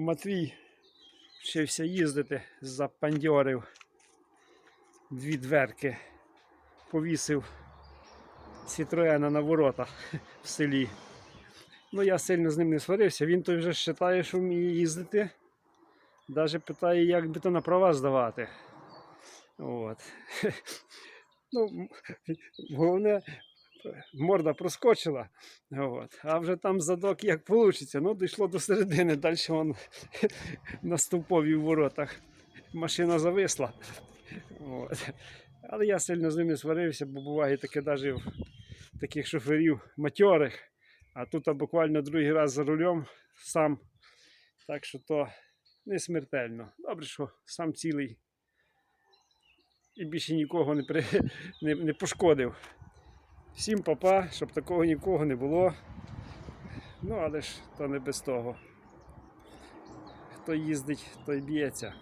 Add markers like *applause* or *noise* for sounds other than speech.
Матвій вчився їздити, запандьорив дві дверки, повісив Citroена на ворота в селі. Ну, я сильно з ним не сварився. Він той вже вважає, що вміє їздити. Навіть питає, як би то на права здавати. От. *laughs* Ну, головне, морда проскочила. От. А вже там задок як вийде. Ну, дійшло до середини, далі он *laughs* на стовпові воротах. Машина зависла. От. Але я сильно з ними сварився, бо буває таке навіть в таких шоферів матьорих. А тут а буквально другий раз за рулем сам. Так що то не смертельно. Добре, що сам цілий і більше нікого не, при... *laughs* не, не пошкодив. Всім папа, щоб такого нікого не було. Ну, але ж то не без того. Хто їздить, той б'ється.